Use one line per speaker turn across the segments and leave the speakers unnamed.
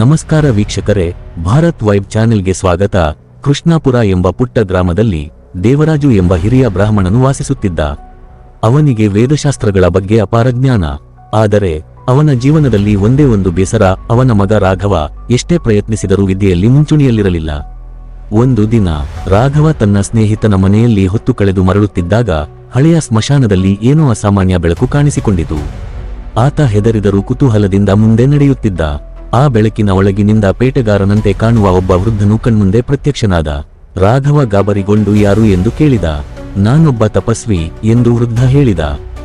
ನಮಸ್ಕಾರ ವೀಕ್ಷಕರೇ, ಭಾರತ್ ವೈಬ್ ಚಾನೆಲ್ಗೆ ಸ್ವಾಗತ. ಕೃಷ್ಣಾಪುರ ಎಂಬ ಪುಟ್ಟ ಗ್ರಾಮದಲ್ಲಿ ದೇವರಾಜು ಎಂಬ ಹಿರಿಯ ಬ್ರಾಹ್ಮಣನು ವಾಸಿಸುತ್ತಿದ್ದ. ಅವನಿಗೆ ವೇದಶಾಸ್ತ್ರಗಳ ಬಗ್ಗೆ ಅಪಾರ ಜ್ಞಾನ. ಆದರೆ, ಅವನ ಜೀವನದಲ್ಲಿ ಒಂದೇ ಒಂದು ಬೇಸರ, ಅವನ ಮಗ ರಾಘವ ಎಷ್ಟೇ ಪ್ರಯತ್ನಿಸಿದರೂ ವಿದ್ಯೆಯಲ್ಲಿ ಮುಂಚೂಣಿಯಲ್ಲಿರಲಿಲ್ಲ. ಒಂದು ದಿನ, ರಾಘವ ತನ್ನ ಸ್ನೇಹಿತನ ಮನೆಯಲ್ಲಿ ಹೊತ್ತು ಕಳೆದು ಮರಳುತ್ತಿದ್ದಾಗ, ಹಳೆಯ ಸ್ಮಶಾನದಲ್ಲಿ ಏನೋ ಅಸಾಮಾನ್ಯ ಬೆಳಕು ಕಾಣಿಸಿಕೊಂಡಿತು. ಆತ ಹೆದರಿದರೂ ಕುತೂಹಲದಿಂದ ಮುಂದೆ ನಡೆಯುತ್ತಿದ್ದ. ಆ ಬೆಳಕಿನ ಒಳಗಿನಿಂದ ಪೇಟೆಗಾರನಂತೆ ಕಾಣುವ ಒಬ್ಬ ವೃದ್ಧನು ಕಣ್ಮುಂದೆ ಪ್ರತ್ಯಕ್ಷನಾದ. ರಾಘವ ಗಾಬರಿಗೊಂಡು ಯಾರು ಎಂದು ಕೇಳಿದ. ನಾನೊಬ್ಬ ತಪಸ್ವಿ ಎಂದು ವೃದ್ಧ ಹೇಳಿದ.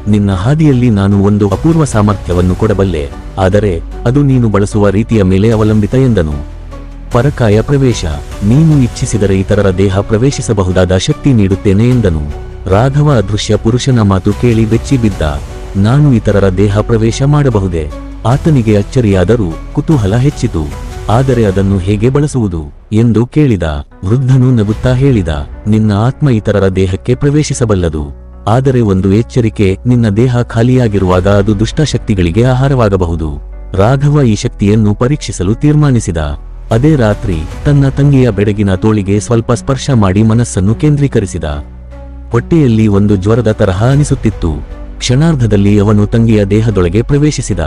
ನಿನ್ನ ಹಾದಿಯಲ್ಲಿ ನಾನು ಒಂದು ಅಪೂರ್ವ ಸಾಮರ್ಥ್ಯವನ್ನು ಕೊಡಬಲ್ಲೆ. ಆದರೆ ಅದು ನೀನು ಬಳಸುವ ರೀತಿಯ ಮೇಲೆ ಅವಲಂಬಿತ ಎಂದನು. ಪರಕಾಯ ಪ್ರವೇಶ. ನೀನು ಇಚ್ಛಿಸಿದರೆ ಇತರರ ದೇಹ ಪ್ರವೇಶಿಸಬಹುದಾದ ಶಕ್ತಿ ನೀಡುತ್ತೇನೆ ಎಂದನು. ರಾಘವ ಅದೃಶ್ಯ ಪುರುಷನ ಮಾತು ಕೇಳಿ ಬೆಚ್ಚಿ ಬಿದ್ದ ನಾನು ಇತರರ ದೇಹ ಪ್ರವೇಶ ಮಾಡಬಹುದೇ? ಆತನಿಗೆ ಅಚ್ಚರಿಯಾದರೂ ಕುತೂಹಲ ಹೆಚ್ಚಿತು. ಆದರೆ ಅದನ್ನು ಹೇಗೆ ಬಳಸುವುದು ಎಂದು ಕೇಳಿದ. ವೃದ್ಧನು ನಗುತ್ತಾ ಹೇಳಿದ, ನಿನ್ನ ಆತ್ಮ ಇತರರ ದೇಹಕ್ಕೆ ಪ್ರವೇಶಿಸಬಲ್ಲದು. ಆದರೆ ಒಂದು ಎಚ್ಚರಿಕೆ ನಿನ್ನ ದೇಹ ಖಾಲಿಯಾಗಿರುವಾಗ ಅದು ದುಷ್ಟಶಕ್ತಿಗಳಿಗೆ ಆಹಾರವಾಗಬಹುದು. ರಾಘವ ಈ ಶಕ್ತಿಯನ್ನು ಪರೀಕ್ಷಿಸಲು ತೀರ್ಮಾನಿಸಿದ. ಅದೇ ರಾತ್ರಿ ತನ್ನ ತಂಗಿಯ ಬೆಡಗಿನ ತೋಳಿಗೆ ಸ್ವಲ್ಪ ಸ್ಪರ್ಶ ಮಾಡಿ ಮನಸ್ಸನ್ನು ಕೇಂದ್ರೀಕರಿಸಿದ. ಹೊಟ್ಟೆಯಲ್ಲಿ ಒಂದು ಜ್ವರದ ತರಹ ಅನಿಸುತ್ತಿತ್ತು. ಕ್ಷಣಾರ್ಧದಲ್ಲಿ ಅವನು ತಂಗಿಯ ದೇಹದೊಳಗೆ ಪ್ರವೇಶಿಸಿದ.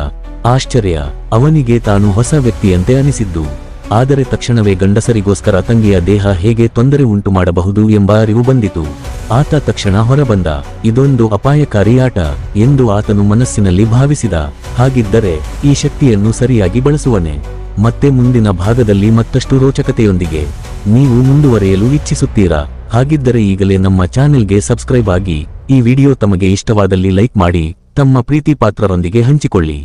ಆಶ್ಚರ್ಯ, ಅವನಿಗೆ ತಾನು ಹೊಸ ವ್ಯಕ್ತಿಯಂತೆ ಅನಿಸಿದ್ದು. ಆದರೆ ತಕ್ಷಣವೇ ಗಂಡಸರಿಗೋಸ್ಕರ ತಂಗಿಯ ದೇಹ ಹೇಗೆ ತೊಂದರೆ ಉಂಟು ಮಾಡಬಹುದು ಎಂಬ ಅರಿವು ಬಂದಿತು. ಆತ ತಕ್ಷಣ ಹೊರಬಂದ, ಇದೊಂದು ಅಪಾಯಕಾರಿ ಆಟ ಎಂದು ಆತನು ಮನಸ್ಸಿನಲ್ಲಿ ಭಾವಿಸಿದ. ಹಾಗಿದ್ದರೆ, ಈ ಶಕ್ತಿಯನ್ನು ಸರಿಯಾಗಿ ಬಳಸುವನೆ. ಮತ್ತೆ ಮುಂದಿನ ಭಾಗದಲ್ಲಿ ಮತ್ತಷ್ಟು ರೋಚಕತೆಯೊಂದಿಗೆ. ನೀವು ಮುಂದುವರೆಯಲು ಇಚ್ಛಿಸುತ್ತೀರಾ? ಹಾಗಿದ್ದರೆ ಈಗಲೇ ನಮ್ಮ ಚಾನೆಲ್ಗೆ ಸಬ್ಸ್ಕ್ರೈಬ್ ಆಗಿ, ಈ ವಿಡಿಯೋ ತಮಗೆ ಇಷ್ಟವಾದಲ್ಲಿ ಲೈಕ್ ಮಾಡಿ, ತಮ್ಮ ಪ್ರೀತಿ ಪಾತ್ರರೊಂದಿಗೆ ಹಂಚಿಕೊಳ್ಳಿ.